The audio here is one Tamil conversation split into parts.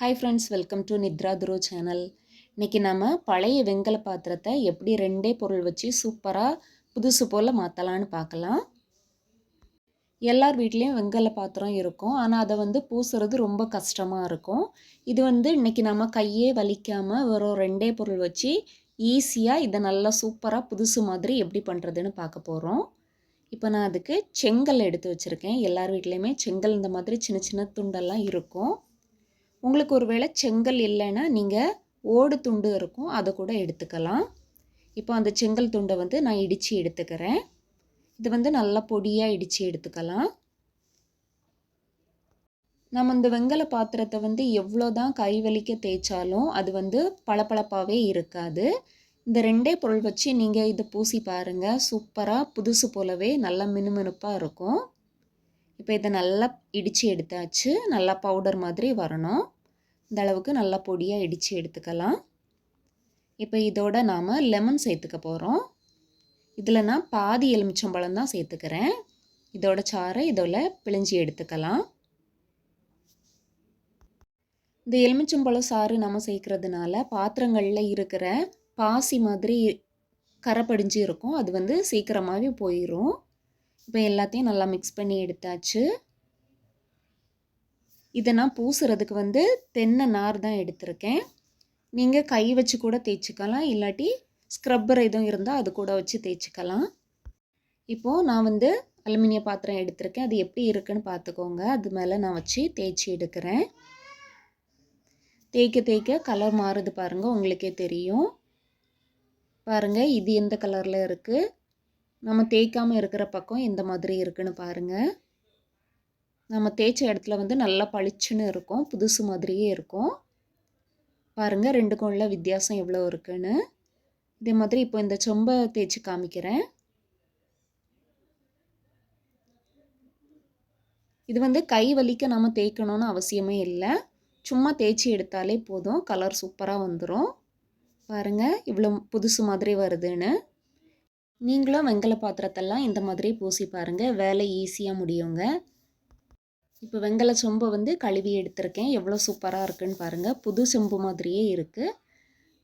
Hi friends welcome to Nithra Thuru channel இன்றைக்கி நம்ம பழைய வெங்கல பாத்திரத்தை எப்படி ரெண்டே பொருள் வச்சு சூப்பராக புதுசு போல் மாற்றலான்னு பார்க்கலாம். எல்லார் வீட்லேயும் வெங்கல பாத்திரம் இருக்கும். ஆனால் அதை வந்து பூசுறது ரொம்ப கஷ்டமாக இருக்கும். இது வந்து இன்றைக்கி நம்ம கையே வலிக்காமல் வெறும் ரெண்டே பொருள் வச்சு ஈஸியாக இதை நல்லா சூப்பராக புதுசு மாதிரி எப்படி பண்ணுறதுன்னு பார்க்க போகிறோம் இப்போ நான் அதுக்கு செங்கல் எடுத்து வச்சுருக்கேன். எல்லார் வீட்லேயுமே செங்கல் இந்த மாதிரி சின்ன சின்ன துண்டெல்லாம் இருக்கும். உங்களுக்கு ஒரு வேளை செங்கல் இல்லைன்னா நீங்கள் ஓடு துண்டு இருக்கும் அதை கூட எடுத்துக்கலாம். இப்போ அந்த செங்கல் துண்டை வந்து நான் இடித்து எடுத்துக்கிறேன். இது வந்து நல்லா பொடியாக இடித்து எடுத்துக்கலாம். நம்ம இந்த வெங்கல பாத்திரத்தை வந்து எவ்வளோ தான் கை வலிக்க தேய்ச்சாலும் அது வந்து பளபளப்பாகவே இருக்காது. இந்த ரெண்டே பொருள் வச்சு நீங்கள் இதை பூசி பாருங்கள் சூப்பராக புதுசு போலவே நல்லா மினுமினுப்பாக இருக்கும். இப்போ இதை நல்லா இடித்து எடுத்தாச்சு. நல்லா பவுடர் மாதிரி வரணும். இந்த அளவுக்கு நல்லா பொடியாக இடித்து எடுத்துக்கலாம். இப்போ இதோட நாம் லெமன் சேர்த்துக்க போகிறோம் இதில் நான் பாதி எலுமிச்சம்பழம் தான் சேர்த்துக்கிறேன். இதோட சாறை இதோட பிழிஞ்சி எடுத்துக்கலாம். இந்த எலுமிச்சம்பழம் சாறு நம்ம சேர்க்கறதுனால பாத்திரங்களில் இருக்கிற பாசி மாதிரி கரை படிஞ்சு இருக்கும். அது வந்து சீக்கிரமாகவே போயிடும் இப்போ எல்லாத்தையும் நல்லா மிக்ஸ் பண்ணி எடுத்தாச்சு. இதை நான் பூசுறதுக்கு வந்து தென்னை நார் தான் எடுத்திருக்கேன். நீங்கள் கை வச்சு கூட தேய்ச்சிக்கலாம் இல்லாட்டி ஸ்க்ரப்பர் எதுவும் இருந்தால் அது கூட வச்சு தேய்ச்சிக்கலாம். இப்போது நான் வந்து அலுமினிய பாத்திரம் எடுத்திருக்கேன். அது எப்படி இருக்குன்னு பார்த்துக்கோங்க அது மேலே நான் வச்சு தேய்ச்சி எடுக்கிறேன். தேய்க்க தேய்க்க கலர் மாறுது பாருங்கள் உங்களுக்கே தெரியும். பாருங்கள் இது எந்த கலரில் இருக்குது நம்ம தேய்க்காமல் இருக்கிற பக்கம் எந்த மாதிரி இருக்குன்னு பாருங்கள் நம்ம தேய்ச்ச இடத்துல வந்து நல்லா பளிச்சுன்னு இருக்கும். புதுசு மாதிரியே இருக்கும். பாருங்கள் ரெண்டுக்கும் உள்ள வித்தியாசம் எவ்வளோ இருக்குன்னு. இதே மாதிரி இப்போ இந்த சொம்பை தேய்ச்சி காமிக்கிறேன். இது வந்து கை வலிக்க நம்ம தேய்க்கணும்னு அவசியமே இல்லை. சும்மா தேய்ச்சி எடுத்தாலே போதும். கலர் சூப்பராக வந்துடும் பாருங்கள் இவ்வளோ புதுசு மாதிரி வருதுன்னு. நீங்களும் வெங்கல பாத்திரத்தெல்லாம் இந்த மாதிரி பூசி பாருங்கள் வேலை ஈஸியாக முடியுங்க. இப்போ வெங்கல சொம்பை வந்து கழுவி எடுத்திருக்கேன். எவ்வளோ சூப்பராக இருக்குன்னு பாருங்கள் புது செம்பு மாதிரியே இருக்குது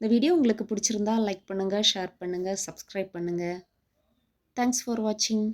இந்த வீடியோ உங்களுக்கு பிடிச்சிருந்தா லைக் பண்ணுங்கள் ஷேர் பண்ணுங்கள் சப்ஸ்கிரைப் பண்ணுங்கள் தேங்க்ஸ் ஃபார் வாட்சிங்